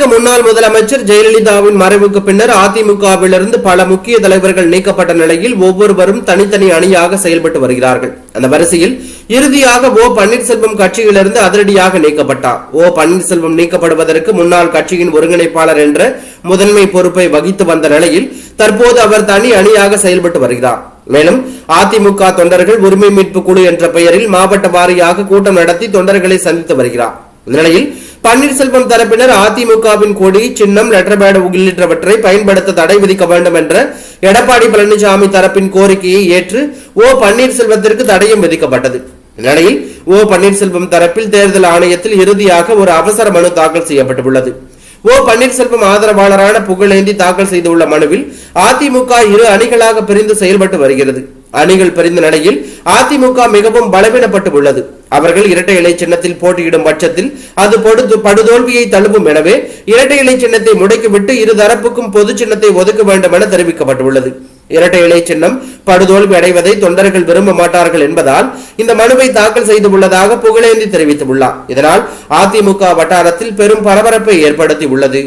தமிழக முன்னாள் முதலமைச்சர் ஜெயலலிதாவின் மறைவுக்கு பின்னர் அதிமுகவிலிருந்து பல முக்கிய தலைவர்கள் நீக்கப்பட்ட நிலையில் ஒவ்வொருவரும் தனித்தனி அணியாக செயல்பட்டு வருகிறார்கள். அந்த வரிசையில் இறுதியாக ஓ பன்னீர்செல்வம் கட்சியிலிருந்து அதிரடியாக நீக்கப்பட்டார். ஓ பன்னீர்செல்வம் நீக்கப்படுவதற்கு முன்னாள் கட்சியின் ஒருங்கிணைப்பாளர் என்ற முதன்மை பொறுப்பை வகித்து வந்த நிலையில் தற்போது அவர் தனி அணியாக செயல்பட்டு வருகிறார். மேலும் அதிமுக தொண்டர்கள் உரிமை மீட்பு குழு என்ற பெயரில் மாவட்ட வாரியாக கூட்டம் நடத்தி தொண்டர்களை சந்தித்து வருகிறார். நிலையில் பன்னீர்செல்வம் தரப்பினர் அதிமுகவின் கொடி சின்னம் லெட்டர் பேட் உள்ளிட்டவற்றை பயன்படுத்த தடை விதிக்க வேண்டும் என்ற எடப்பாடி பழனிசாமி தரப்பின் கோரிக்கையை ஏற்று ஓ பன்னீர்செல்வத்திற்கு தடையும் விதிக்கப்பட்டது. இந்நிலையில் ஓ பன்னீர்செல்வம் தரப்பில் தேர்தல் ஆணையத்தில் இறுதியாக ஒரு அவசர மனு தாக்கல் செய்யப்பட்டுள்ளது. ஓ பன்னீர்செல்வம் ஆதரவாளரான புகழேந்தி தாக்கல் செய்துள்ள மனுவில் அதிமுக இரு அணிகளாக பிரிந்து செயல்பட்டு வருகிறது. அணிகள் பிரிந்த நிலையில் அதிமுக மிகவும் பலவீனப்பட்டு உள்ளது. அவர்கள் இரட்டை இலை சின்னத்தில் போட்டியிடும் பட்சத்தில் அது படு படுதோல்வியை தழுவும் எனவே இரட்டை இலை சின்னத்தை முடக்கிவிட்டு இரு தரப்புக்கும் பொது சின்னத்தை ஒதுக்க வேண்டும் என தெரிவிக்கப்பட்டுள்ளது. இரட்டை இலை சின்னம் படுதோல்வி அடைவதை தொண்டர்கள் விரும்ப மாட்டார்கள் என்பதால் இந்த மனுவை தாக்கல் செய்துள்ளதாக புகழேந்தி தெரிவித்துள்ளார். இதனால் அதிமுக வட்டாரத்தில் பெரும் பரபரப்பை ஏற்படுத்தி உள்ளது